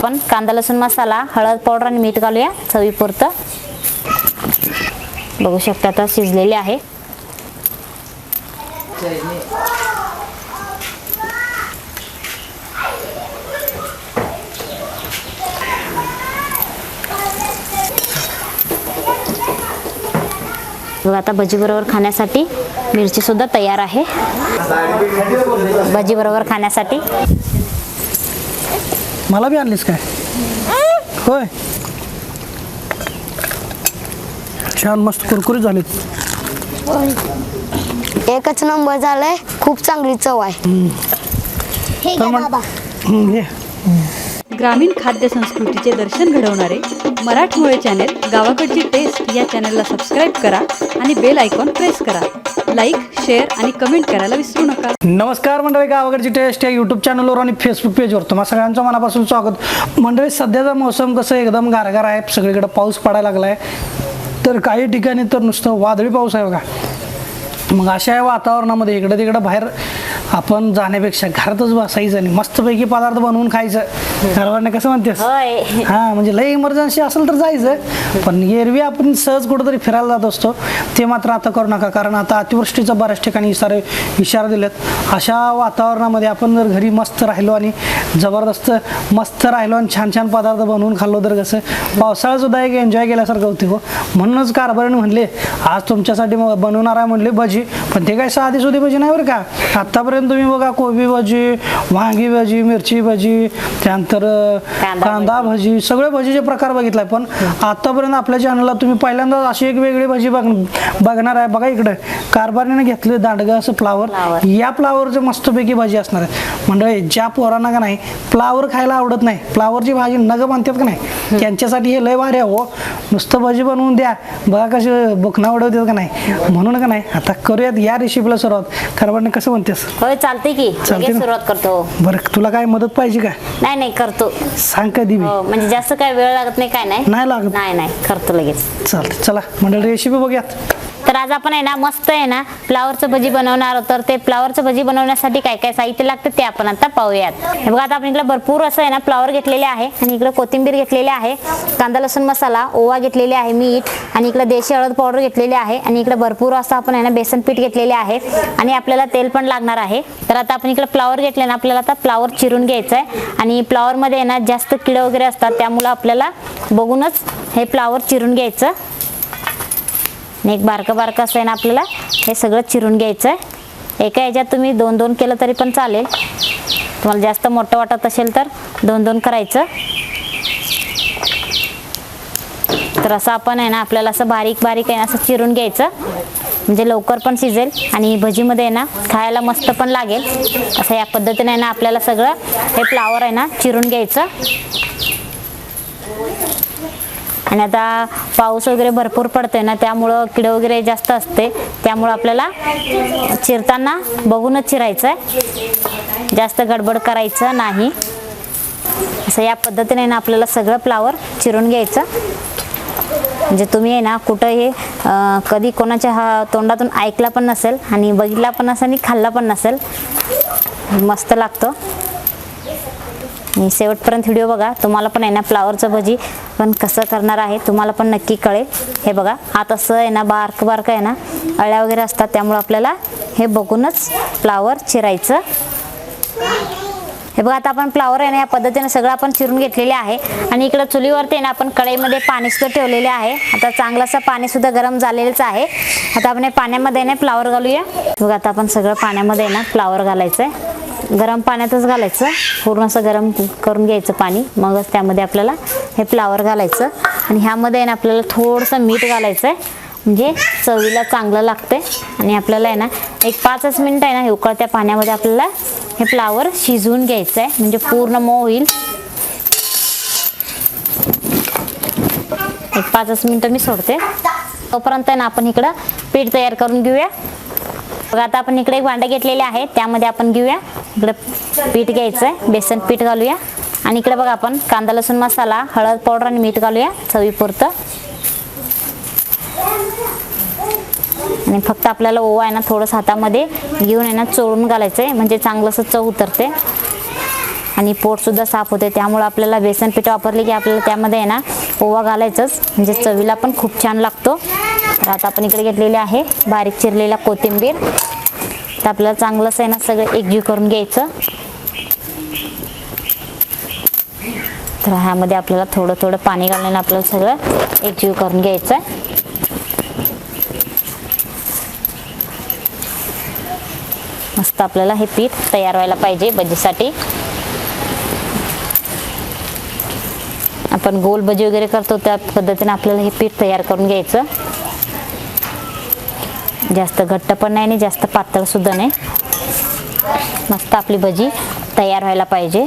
आपण कांदा लसूण मसाला हळद पावडर आणि मीठ घालूया. चवीपुरतं. बघू शकता आता शिजलेले आहे. आता भजी बरोबर खाण्यासाठी मिरची सुद्धा तयार आहे. भजी बरोबर खाण्यासाठी मला बी आणलीस काय? होय. छान मस्त कुरकुरीत झालीत. एकच नंबर झालाय. खूप चांगली चव आहे. हे हम्म, ये. ग्रामीण खाद्य संस्कृतीचे दर्शन घडवणारे मराठमोळे चॅनेल गावाकडची टेस्ट या चॅनलला सबस्क्राईब करा आणि बेल आयकॉन प्रेस करा. लाईक शेअर आणि कमेंट करायला विसरू नका. नमस्कार मंडळी गावाकडची टेस्ट या यूट्यूब चॅनलवर आणि फेसबुक पेजवर तुम्हा सगळ्यांचं मनापासून स्वागत. मंडळी सध्याचा मोसम कसं एकदम गारगार आहे. सगळीकडे पाऊस पडायला लागला आहे तर काही ठिकाणी तर नुसतं वादळी पाऊस आहे बघा. मग अशा या वातावरणामध्ये इकडं तिकडं बाहेर आपण जाण्यापेक्षा घरातच बसायचं आणि मस्तपैकी पदार्थ बनवून खायचं. घरवाने कसं म्हणतेस? होय. हा म्हणजे लय इमर्जन्सी असेल तर जायचं पण एरवी आपण सहज कुठंतरी फिरायला जात असतो. ते मात्र आता करू नका कारण आता अतिवृष्टीचा बऱ्याच ठिकाणी इशारे इशारा दिलेत. अशा वातावरणामध्ये आपण जर घरी मस्त राहिलो आणि जबरदस्त मस्त राहिलो आणि छान छान पदार्थ बनवून खाल्लो तर कसं पावसाळा सुद्धा एक एन्जॉय केल्यासारखं होते हो. म्हणूनच कारभारीने म्हणले आज तुमच्यासाठी मग बनवणार आहे म्हणले भजी. पण ते काय साधी सुधी भजी नाही बरं का? आतापर्यंत तुम्ही बघा कोबी भजी वांगी भजी मिरची भजी त्यानंतर अं, कांदा भजी. सगळे भजीचे प्रकार बघितलाय पण आतापर्यंत आपल्या चॅनलला तुम्ही पहिल्यांदा अशी एक वेगळी भजी बघ बघणार आहे. बघा इकडे कारभारीने घेतले दांडगं असं फ्लावर. या फ्लावरचं मस्तपैकी भाजी असणार आहे म्हणजे ज्या पोरांना का नाही फ्लावर खायला आवडत नाही फ्लावरची भाजी नग म्हणतात का नाही त्यांच्यासाठी हे लय भारी आहे हो. नुसतं भजी बनवून द्या. बघा कसे बुकना उडवतात का नाही. म्हणून का नाही आता करूयात या रेसिपीला सुरुवात. कारभारीने कसं म्हणतेस? होय चालते की? सुरुवात करतो. बरं तुला काय मदत पाहिजे का नाही नाही करतो. सांग कधी बी हो म्हणजे जास्त काय वेळ लागत नाही काय नाही? नाही लागत. नाही नाही करतो लगेच. चालतं चला मंडळ रेसिपी बघूयात. तर आज आपण आहे ना मस्त आहे ना फ्लावरचं भजी बनवणार आहोत. तर ते फ्लावरचं भजी बनवण्यासाठी काय काय साहित्य लागतं ते आपण आता पाहूयात. हे बघा आता आपण इकडे भरपूर असं आहे ना फ्लावर घेतलेले आहे आणि इकडे कोथिंबीर घेतलेले आहे कांदा लसूण मसाला ओवा घेतलेले आहे मीठ आणि इकडे देशी हळद पावडर घेतलेली आहे आणि इकडे भरपूर असं आपण आहे ना बेसन पीठ घेतलेले आहे आणि आपल्याला तेल पण लागणार आहे. तर आता आपण इकडे फ्लावर घेतले ना आपल्याला आता फ्लावर चिरून घ्यायचं आहे आणि फ्लावरमध्ये आहे ना जास्त किडे वगैरे असतात त्यामुळं आपल्याला बघूनच हे फ्लावर चिरून घ्यायचं. आणि एक बारकं बारकं असं आहे ना आपल्याला हे सगळं चिरून घ्यायचं आहे एका ह्याच्यात तुम्ही दोन दोन केलं तरी पण चालेल. तुम्हाला जास्त मोठं वाटत असेल तर दोन दोन करायचं. तर असं आपण आहे ना आपल्याला असं बारीक बारीक आहे ना असं चिरून घ्यायचं. म्हणजे लवकर पण शिजेल आणि भजीमध्ये आहे ना खायला मस्त पण लागेल. असं या पद्धतीने आहे ना आपल्याला सगळं हे फ्लावर आहे ना चिरून घ्यायचं. आणि आता पाऊस वगैरे भरपूर पडतोय ना त्यामुळं किड वगैरे जास्त असते. त्यामुळं आपल्याला चिरताना बघूनच चिरायचं आहे जास्त गडबड करायचं नाही. असं या पद्धतीने ना आपल्याला सगळं फ्लावर चिरून घ्यायचं. म्हणजे तुम्ही आहे ना कुठं हे कधी कोणाच्या हा तोंडातून ऐकला पण नसेल आणि बघितला पण नसेल आणि खाल्ला पण नसेल मस्त लागतं. आणि शेवटपर्यंत व्हिडिओ बघा. तुम्हाला पण आहे ना फ्लावरचं भजी. पण कसं करणार आहे तुम्हाला पण नक्की कळेल. हे बघा आत असं आहे ना बारक बारक आहे ना अळ्या वगैरे असतात त्यामुळं आपल्याला हे बघूनच फ्लावर चिरायचं. हे बघा आता आपण फ्लावर आहे ना या पद्धतीने सगळं आपण चिरून घेतलेले आहे. आणि इकडं चुलीवरती आहे ना आपण कढईमध्ये पाणीसुद्धा ठेवलेले आहे. आता चांगलंसं पाणीसुद्धा गरम झालेलंच आहे. आता आपण हे पाण्यामध्ये ना फ्लावर घालूया. बघा आता आपण सगळं पाण्यामध्ये आहे ना फ्लावर घालायचं आहे गरम पाण्यातच घालायचं. पूर्ण असं गरम करून घ्यायचं पाणी. मगच त्यामध्ये आपल्याला हे फ्लावर घालायचं. आणि ह्यामध्ये आहे ना आपल्याला थोडंसं मीठ घालायचं आहे म्हणजे चवीला चांगलं लागते आणि आपल्याला आहे ना एक पाचच मिनटं आहे ना हे उकळत्या पाण्यामध्ये आपल्याला हे फ्लावर शिजवून घ्यायचं आहे म्हणजे पूर्ण मऊ होईल. एक पाचच मिनटं मी सोडते. तोपर्यंत आहे ना आपण इकडं पीठ तयार करून घेऊया. बघा आता आपण इकडे एक भांडं घेतलेले आहे त्यामध्ये आपण घेऊया. इकडे पीठ घ्यायचं आहे. बेसन पीठ घालूया. आणि इकडे बघा आपण कांदा लसूण मसाला हळद पावडर आणि मीठ घालूया चवीपुरतं. आणि फक्त आपल्याला ओवा आहे ना थोडंसं हातामध्ये घेऊन आहे ना चोळून घालायचं आहे म्हणजे चांगलं असं चव उतरते. आणि पोटसुद्धा साफ होते. त्यामुळे आपल्याला बेसन पीठ वापरली की आपल्याला त्यामध्ये आहे ना ओवा घालायचंच. म्हणजे चवीला पण खूप छान लागतो. तर आता आपण इकडे घेतलेले आहे बारीक चिरलेला कोथिंबीर. तर आपल्याला चांगलंच आहे ना सगळं एकजीव करून घ्यायचं. तर ह्यामध्ये आपल्याला थोडं थोडं पाणी घालून आपल्याला सगळं एकजीव करून घ्यायचं आहे. मस्त आपल्याला हे पीठ तयार व्हायला पाहिजे भजीसाठी. आपण गोल भजी वगैरे करतो त्या पद्धतीने आपल्याला हे पीठ तयार करून घ्यायचं. जास्त घट्ट पण नाही आणि जास्त पातळसुद्धा नाही. मस्त आपली भजी तयार व्हायला पाहिजे.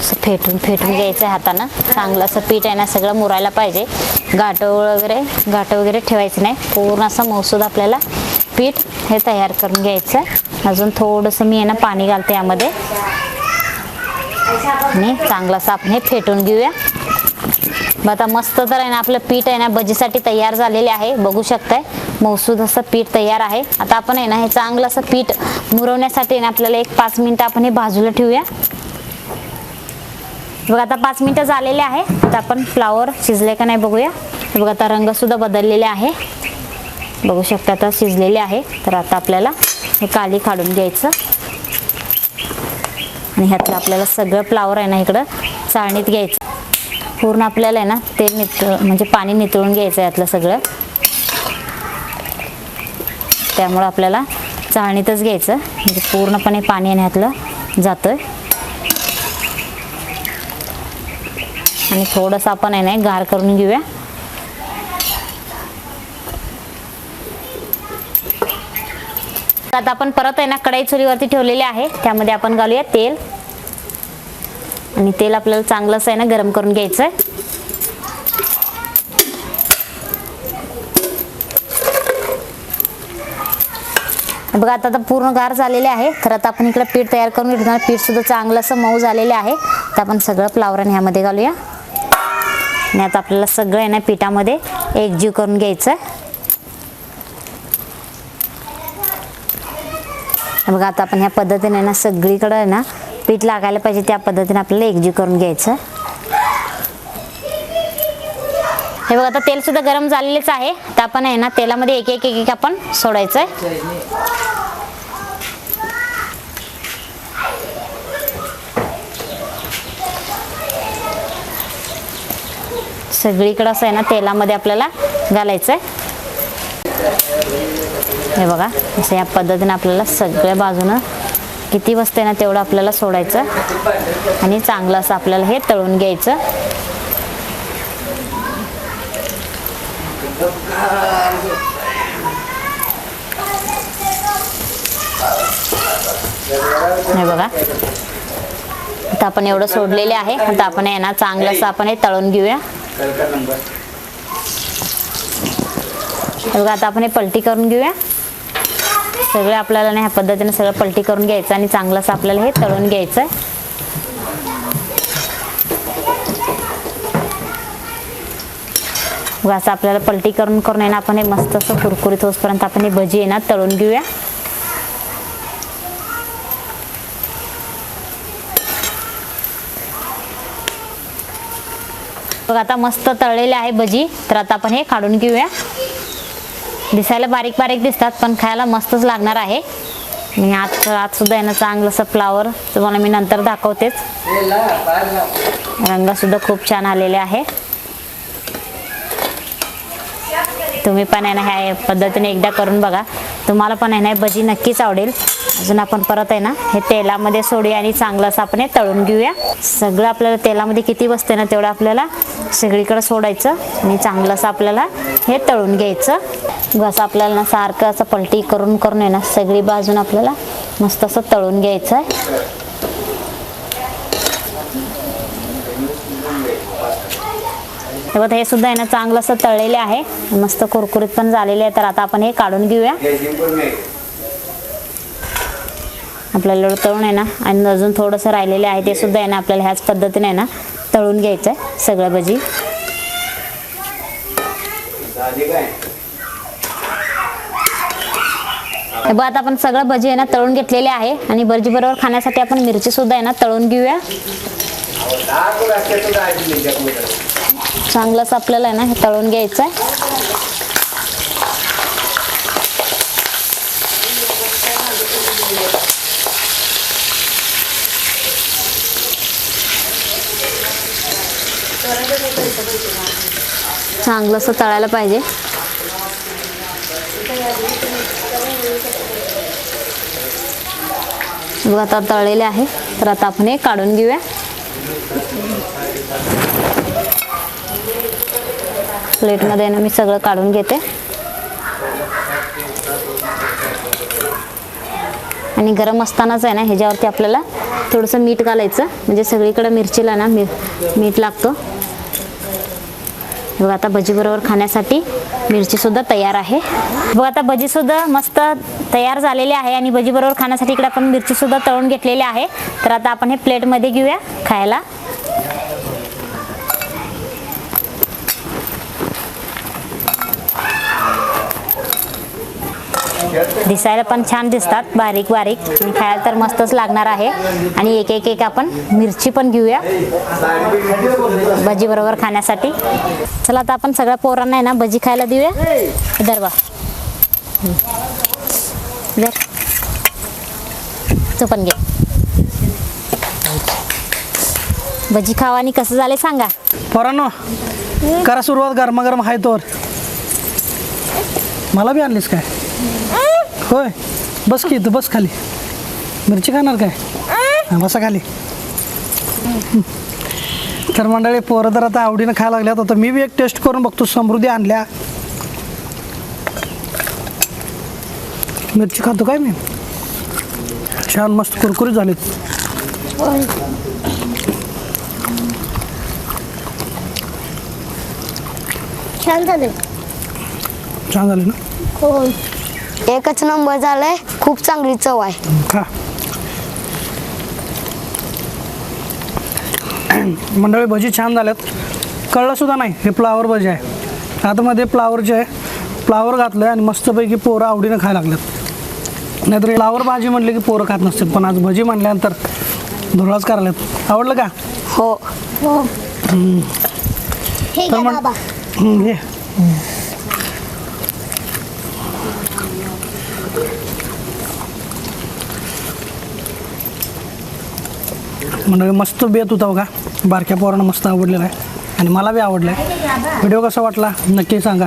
असं फेटून फेटून घ्यायचं आहे हातानं. चांगलं असं पीठ आहे ना सगळं मुरायला पाहिजे. गाठं वगैरे गाठं वगैरे ठेवायचं नाही. पूर्ण असं मौसूद आपल्याला पीठ हे तयार करून घ्यायचं आहे. अजून थोडंसं मी आहे ना पाणी घालते यामध्ये. आणि चांगलं असं आपण हे फेटून घेऊया. मग आता मस्त तर आहे ना आपलं पीठ आहे ना भजीसाठी तयार झालेले आहे. बघू शकताय मौसूद असं पीठ तयार आहे. आता आपण आहे ना हे चांगलं असं पीठ मुरवण्यासाठी ना आपल्याला एक पाच मिनिटं आपण हे बाजूला ठेवूया. बघा आता पाच मिनिटं झालेले आहे. आता आपण फ्लावर शिजले का नाही बघूया. बघा आता रंगसुद्धा बदललेले आहे. बघू शकता आता शिजलेले आहे. तर आता आपल्याला हे काली काढून घ्यायचं. आणि ह्यातलं आपल्याला सगळं फ्लावर आहे ना इकडं चाळणीत घ्यायचं. पूर्ण आपल्याला आहे ना तेल नितळ म्हणजे पाणी नितळून घ्यायचं आहे यातलं सगळं. त्यामुळं आपल्याला चाळणीतच घ्यायचं. म्हणजे पूर्णपणे पाणी आहे ना ह्यातलं जातं आणि थोडंसं आपण आहे ना गार करून घेऊया. आता आपण परत आहे ना कढाई चुलीवरती ठेवलेली आहे. त्यामध्ये आपण घालूया तेल. आणि तेल आपल्याला चांगलंच आहे ना गरम करून घ्यायचं आहे बघा आता आता पूर्ण गार झालेले आहे. तर आता आपण इकडे पीठ तयार करून घेतणार पीठ सुद्धा चांगलं असं मऊ झालेले आहे. तर आपण सगळं फ्लावरन ह्यामध्ये घालूया. आणि आता आपल्याला सगळं आहे ना पिठामध्ये एकजीव करून घ्यायचं बघा आता आपण ह्या पद्धतीने ना सगळीकडे आहे ना पीठ लागायला पाहिजे त्या पद्धतीने आपल्याला एकजीव करून घ्यायचं. हे बघा आता तेल सुद्धा गरम झालेलेच आहे. तर आपण आहे ना तेलामध्ये एक एक एक एक आपण सोडायचं आहे सगळीकडं असं आहे ना तेलामध्ये आपल्याला घालायचं आहे हे बघा असं या पद्धतीने आपल्याला सगळ्या बाजूनं किती बसते ना तेवढं आपल्याला सोडायचं. आणि चांगलं असं आपल्याला हे तळून घ्यायचं. हे बघा. आता आपण एवढं सोडलेले आहे. आता आपण आहे ना चांगलं असं आपण हे तळून घेऊया. बघा आता आपण हे पलटी करून घेऊया. सगळं आपल्याला ना ह्या पद्धतीने सगळं पलटी करून घ्यायचं आणि चांगलं असं आपल्याला हे तळून घ्यायचं आहे असं आपल्याला पलटी करून करून आहे ना आपण हे मस्त असं कुरकुरीत होसपर्यंत आपण हे भजी आहे ना तळून घेऊया. बघ आता मस्त तळलेले आहे भजी तर आता आपण हे काढून घेऊया. दिसायला बारीक बारीक दिसतात पण खायला मस्तच लागणार आहे. मी आज आज सुद्धा आहे चांगलंसं चांगलं असं फ्लावर तुम्हाला मी नंतर दाखवतेच. रंग सुद्धा खूप छान आलेले आहे. तुम्ही पण आहे ना ह्या पद्धतीने एकदा करून बघा. तुम्हाला पण आहे ना भजी नक्कीच आवडेल. अजून आपण परत आहे ना हे तेलामध्ये सोडूया आणि चांगलं असं आपण हे तळून घेऊया. सगळं आपल्याला तेलामध्ये किती बसते ना तेवढं आपल्याला सगळीकडे सोडायचं आणि चांगलं असं आपल्याला हे तळून घ्यायचं. असं आपल्याला ना सारखं असं पलटी करून करून आहे ना सगळी बाजून आपल्याला मस्त असं तळून घ्यायचं आहे हे बघा हे सुद्धा आहे ना चांगलं असं तळलेले आहे. मस्त कुरकुरीत पण झालेले आहे. तर आता आपण हे काढून घेऊया. आपल्याला तळून आहे ना आणि अजून थोडंसं राहिलेलं आहे ते सुद्धा आहे ना आपल्याला ह्याच पद्धतीने आहे ना तळून घ्यायचं आहे सगळं भजी. हे बघ आता आपण सगळं भजी आहे ना तळून घेतलेले आहे आणि भजी बरोबर खाण्यासाठी आपण मिरची सुद्धा आहे ना तळून घेऊया. चांगलंच आपल्याला ना हे तळून घ्यायचं आहे चांगलं तळायला पाहिजे. आता तळलेले आहे तर आता आपण हे काढून घेऊया. प्लेटमध्ये ना मी सगळं काढून घेते. आणि गरम असतानाच आहे ना ह्याच्यावरती आपल्याला थोडंसं मीठ घालायचं. म्हणजे सगळीकडे मिरचीला ना मी मीठ लागतो. बघा आता भजीबरोबर खाण्यासाठी मिरचीसुद्धा तयार आहे. बघा आता भजीसुद्धा मस्त तयार झालेली आहे आणि भजीबरोबर खाण्यासाठी इकडे आपण मिरचीसुद्धा तळून घेतलेली आहे. तर आता आपण हे प्लेटमध्ये घेऊया खायला. दिसायला पण छान दिसतात बारीक बारीक. आणि खायला तर मस्तच लागणार आहे. आणि एक एक एक आपण मिरची पण घेऊया. भजी बरोबर खाण्यासाठी. चला आता आपण सगळ्या पोरांना आहे ना भजी खायला देऊया. दरवा तू पण घे. भजी खावा आणि कसं झाले सांगा. पोरांनो करा सुरुवात गरमागरम आहे तोर मला बी आणलीस काय? होय. बस की इथं बस खाली. मिरची खाणार काय? हा, बसा खाली. तर मंडळी पोरं तर आता आवडीनं खायला लागल्यात. आता मी बी एक टेस्ट करून बघतो. समृद्धी आणल्या. मिरची खातो काय मी? छान मस्त कुरकुरीत झालेत. छान झाले. छान झाले ना? हो. एकच नंबर झालाय. खूप चांगली चव आहे. खा मंडळी भजी छान झाल्यात. कळलं सुद्धा नाही हे फ्लावर भजी आहे. आतमध्ये फ्लावर जे आहे फ्लावर घातलं आणि मस्तपैकी पोरं आवडीनं खायला लागल्यात. नाहीतर फ्लावर भाजी म्हटली की पोरं खात नसतात पण आज भजी म्हणल्यानंतर धुळाच करायलात. आवडलं का? हो. हो हे तर मग- हं, म्हणजे मस्त बेत होता बघा. बारक्या पोरांना मस्त आवडलेला आहे. आणि मला बी आवडलं आहे व्हिडिओ कसा वाटला नक्की सांगा.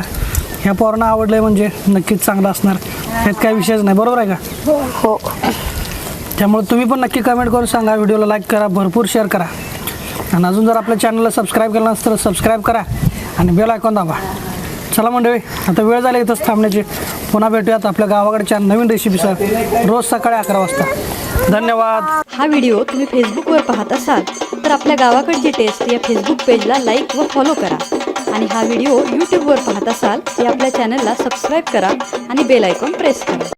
ह्या पोरांना आवडलं आहे म्हणजे नक्कीच चांगलं असणार. यात काही विषयच नाही बरोबर आहे का? हो. त्यामुळे तुम्ही पण नक्की कमेंट करून सांगा. व्हिडिओला लाईक करा भरपूर शेअर करा. आणि अजून जर आपल्या चॅनलला सबस्क्राईब केलं नसतं तर सबस्क्राईब करा. आणि बेल ऐकून दाबा. चला मंडळी आता वेळ झाला इथंच थांबण्याची. पुन्हा भेटूयात आपल्या गावाकडच्या नवीन रेसिपीसह रोज सकाळी अकरा वाजता. धन्यवाद. हा व्हिडिओ तुम्ही फेसबुकवर पाहत असाल तर आपल्या गावाकडची टेस्ट या फेसबुक पेजला लाईक व फॉलो करा. आणि हा व्हिडिओ यूट्यूबवर पाहत असाल तर आपल्या चॅनलला सबस्क्राईब करा आणि बेल आयकॉन प्रेस करा.